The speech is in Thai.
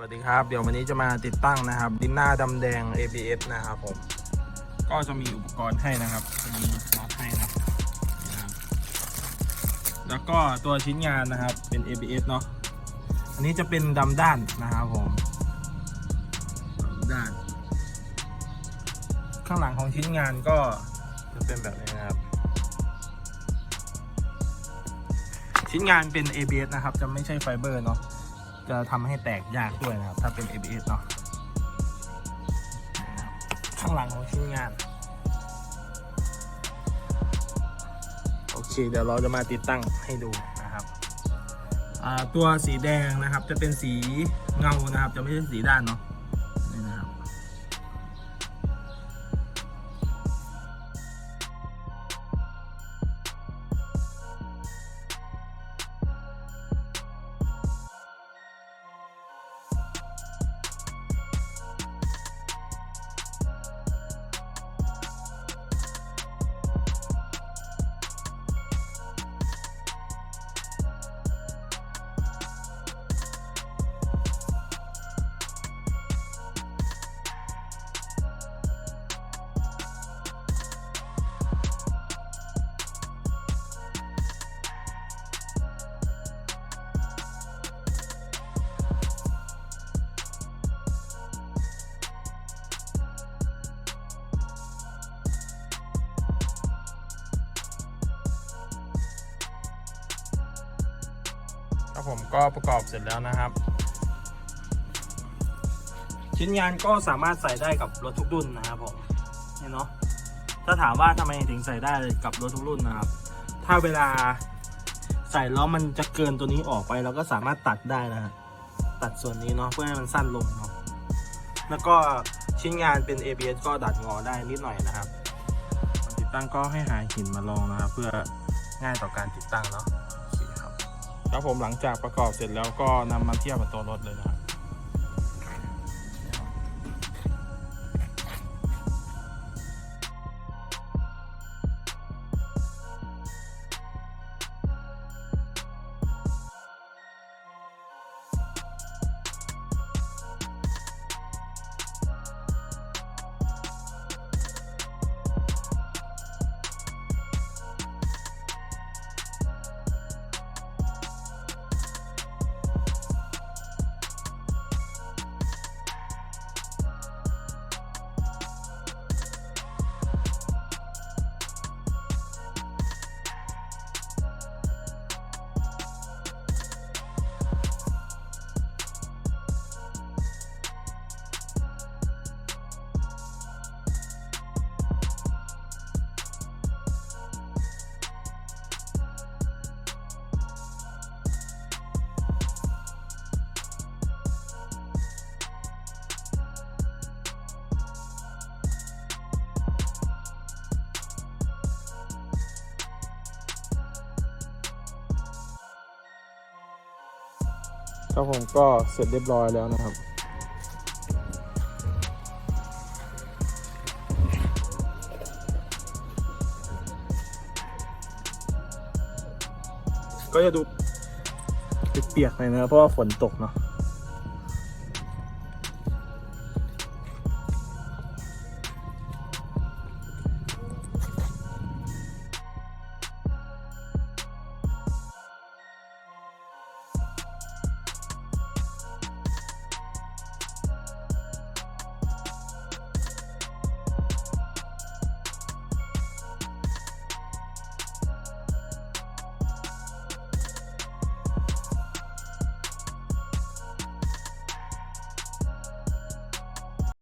วัสดีครับ เดี๋ยววันนี้จะมาติดตั้งนะครับ ดินหน้าดำแดง ABS นะครับผม ก็จะมีอุปกรณ์ให้นะครับจะมีน็อตให้นะครับนี่นะแล้วก็ตัวชิ้นงานนะครับเป็น ABS เนาะอันนี้จะเป็นดำด้านนะครับผมด้าน ข้างหลังของชิ้นงานก็จะเป็นแบบนี้นะครับ ชิ้นงานเป็น ABS นะครับ จะไม่ใช่ไฟเบอร์เนาะ จะทำให้แตกยากด้วยนะครับ ถ้าเป็น ABS เนาะข้างหลังของชิ้นงาน โอเค เดี๋ยวเราจะมาติดตั้งให้ดูนะครับ ตัวสีแดงนะครับจะเป็นสีเงานะครับ จะไม่ใช่สีด้านเนาะ ผมก็ประกอบเสร็จแล้วนะครับ ชิ้นงานก็สามารถใส่ได้กับรถทุกรุ่นนะครับผมเนี่ยเนาะถ้าถามว่าทำไมถึงใส่ได้กับรถทุกรุ่นนะครับ ถ้าเวลาใส่แล้วมันจะเกินตัวนี้ออกไปเราก็สามารถตัดได้นะตัดส่วนนี้เนาะเพื่อให้มันสั้นลงเนาะแล้วก็ชิ้นงานเป็น ABS ก็ดัดงอได้นิดหน่อยนะครับติดตั้งก็ให้หาหินมาลองนะครับ เพื่อง่ายต่อการติดตั้งเนาะ ครับผมหลังจากประกอบเสร็จแล้วก็นำมาเทียบกับตัวรถเลยนะครับ ครับผมก็เสร็จเรียบร้อยแล้วนะครับ ก็จะดูเปียกๆหน่อยนะครับเพราะว่าฝนตกเนาะ